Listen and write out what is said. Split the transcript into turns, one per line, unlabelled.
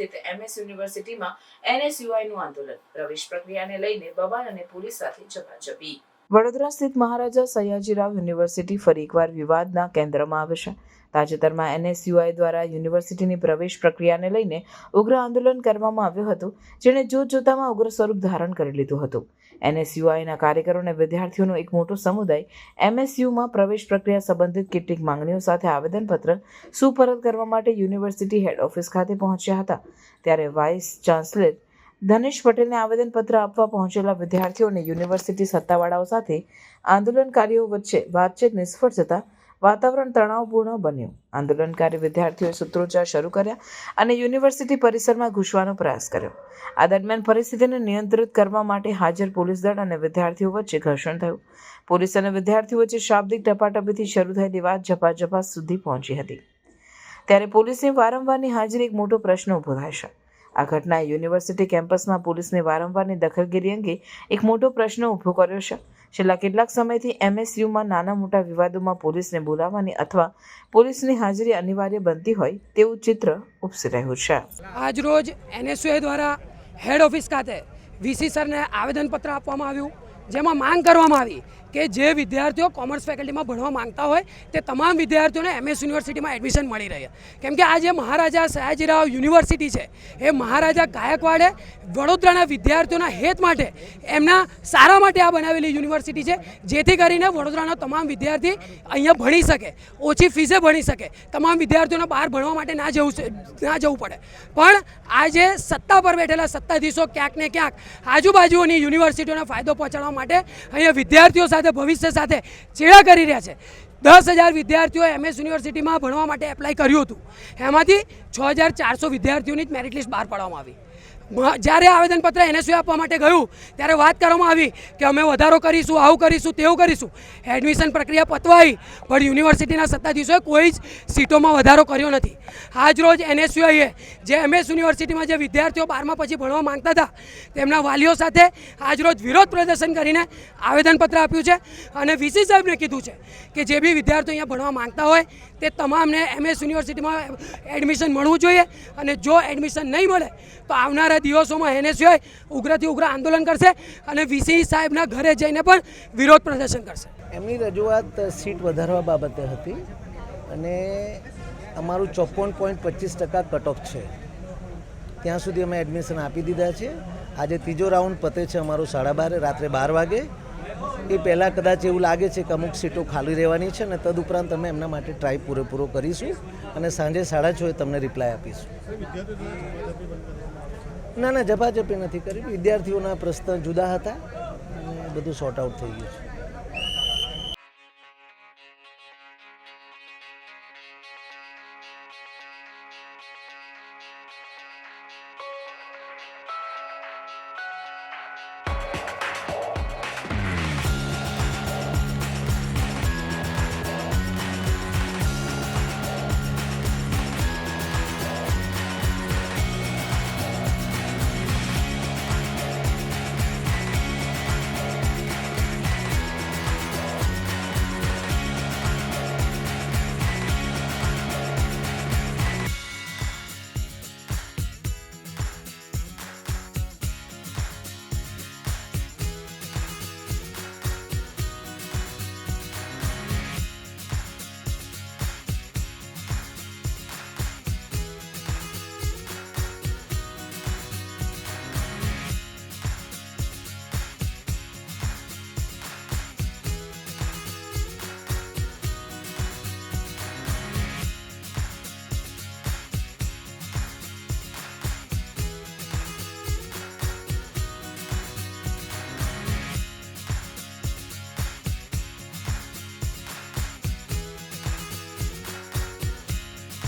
સ્થિત એમએસ યુનિવર્સિટીમાં એનએસયુઆઈનું આંદોલન. પ્રવેશ પ્રક્રિયાને લઈને બબાલ અને પોલીસ સાથે ઝપાઝપી. વડોદરા સ્થિત મહારાજા સયાજીરાવ યુનિવર્સિટી ફરી એકવાર વિવાદના કેન્દ્રમાં આવે છે. તાજેતરમાં એનએસયુઆઈ દ્વારા યુનિવર્સિટીની પ્રવેશ પ્રક્રિયાને લઈને ઉગ્ર આંદોલન કરવામાં આવ્યું હતું, જેણે જોત જોતામાં ઉગ્ર સ્વરૂપ ધારણ કરી લીધું હતું. એનએસયુઆઈના કાર્યકરો અને વિદ્યાર્થીઓનો એક મોટો સમુદાય એમએસયુમાં પ્રવેશ પ્રક્રિયા સંબંધિત કેટલીક માંગણીઓ સાથે આવેદનપત્ર સુપરત કરવા માટે યુનિવર્સિટી હેડ ઓફિસ ખાતે પહોંચ્યા હતા. ત્યારે વાઇસ ચાન્સલર ધનેશ પટેલને આવેદનપત્ર આપવા પહોંચેલા વિદ્યાર્થીઓને યુનિવર્સિટી સત્તાવાળાઓ સાથે આંદોલનકારીઓ વચ્ચે વાતચીત નિષ્ફળ જતા વાતાવરણ તણાવપૂર્ણ બન્યું. આંદોલનકારી વિદ્યાર્થીઓએ સૂત્રોચ્ચાર શરૂ કર્યા અને યુનિવર્સિટી પરિસરમાં ઘૂસવાનો પ્રયાસ કર્યો. આ દરમિયાન પરિસ્થિતિને નિયંત્રિત કરવા માટે હાજર પોલીસ દળ અને વિદ્યાર્થીઓ વચ્ચે ઘર્ષણ થયું. પોલીસ અને વિદ્યાર્થીઓ વચ્ચે શાબ્દિક ટપાટપીથી શરૂ થયેલી વાત ઝપાઝપા સુધી પહોંચી હતી. ત્યારે પોલીસની વારંવારની હાજરી એક મોટો પ્રશ્ન ઊભો થાય છે. આ ઘટનાએ યુનિવર્સિટી કેમ્પસમાં પોલીસની વારંવારની દખલગીરી અંગે એક મોટો પ્રશ્ન ઊભો કર્યો છે. છેલ્લા કેટલાક સમયથી એમએસયુમાં નાના મોટા વિવાદોમાં પોલીસને બોલાવવાની અથવા પોલીસની હાજરી અનિવાર્ય બનતી હોય તેવું ચિત્ર ઉપસી રહ્યું છે.
આજરોજ એનએસયુએ દ્વારા હેડ ઓફિસ ખાતે વીસી સરને આવેદનપત્ર આપવામાં આવ્યું. જેમાં માંગ કરવામાં આવી કે જે વિદ્યાર્થીઓ કોમર્સ ફેકલ્ટીમાં ભણવા માંગતા હોય તે તમામ વિદ્યાર્થીઓને એમએસ યુનિવર્સિટીમાં એડમિશન મળી રહે. કેમ કે આ જે મહારાજા સયાજીરાવ યુનિવર્સિટી છે, એ મહારાજા ગાયકવાડે વડોદરાના વિદ્યાર્થીઓના હેત માટે એમના સારા માટે આ બનાવેલી યુનિવર્સિટી છે, જેથી કરીને વડોદરાનો તમામ વિદ્યાર્થી અહીંયા ભણી શકે, ઓછી ફીઝે ભણી શકે, તમામ વિદ્યાર્થીઓને બહાર ભણવા માટે ના જવું ના જવું પડે. પણ આજે સત્તા પર બેઠેલા સત્તાધીશો ક્યાંક ને ક્યાંક આજુબાજુની યુનિવર્સિટીઓને ફાયદો પહોંચાડવા માટે અહીંયા વિદ્યાર્થીઓ સાથે, ભવિષ્ય સાથે ચેડા કરી રહ્યા છે. દસ હજાર વિદ્યાર્થીઓ એમએસ યુનિવર્સિટીમાં ભણવા માટે એપ્લાય કર્યું હતું. એમાંથી છ હજાર ચારસો વિદ્યાર્થીઓની જ મેરિટ લિસ્ટ બહાર પાડવામાં આવી. જ્યારે આવેદનપત્ર એનએસયુ આપવા માટે ગયું, ત્યારે વાત કરવામાં આવી કે અમે વધારો કરીશું, આવું કરીશું, તેવું કરીશું. એડમિશન પ્રક્રિયા પતવાઈ, પણ યુનિવર્સિટીના સત્તાધીશોએ કોઈ જ સીટોમાં વધારો કર્યો નથી. આજ રોજ એનએસયુએ જે એમએસ યુનિવર્સિટીમાં જે વિદ્યાર્થીઓ બારમા પછી ભણવા માંગતા હતા, તેમના વાલીઓ સાથે આજ રોજ વિરોધ પ્રદર્શન કરીને આવેદનપત્ર આપ્યું છે. અને વીસી સાહેબને કીધું છે કે જે બી વિદ્યાર્થીઓ અહીંયા ભણવા માંગતા હોય તે તમામને એમએસ યુનિવર્સિટીમાં એડમિશન મળવું જોઈએ અને જો એડમિશન નહીં મળે, તો આવનારા દિવસોમાં એનએસયુઆઈ ઉગ્રથી ઉગ્ર આંદોલન કરશે અને વીસી સાહેબના ઘરે જઈને પણ વિરોધ પ્રદર્શન કરશે.
એમની રજૂઆત સીટ વધારવા બાબતે હતી અને અમારું ચોપન પોઈન્ટ પચીસ ટકા કટ ઓફ છે. ત્યાં સુધી અમે એડમિશન આપી દીધા છે. આજે ત્રીજો રાઉન્ડ પતે છે અમારો સાડા બારે, રાત્રે બાર વાગે. એ પહેલાં કદાચ એવું લાગે છે કે અમુક સીટો ખાલી રહેવાની છે ને તદુપરાંત અમે એમના માટે ટ્રાય પૂરેપૂરો કરીશું અને સાંજે સાડા છએ તમને રિપ્લાય આપીશું. ના ના જપાજપી નથી કરી વિદ્યાર્થીઓના પ્રશ્ન જુદા હતા અને બધું સોર્ટ આઉટ થઈ ગયું છે.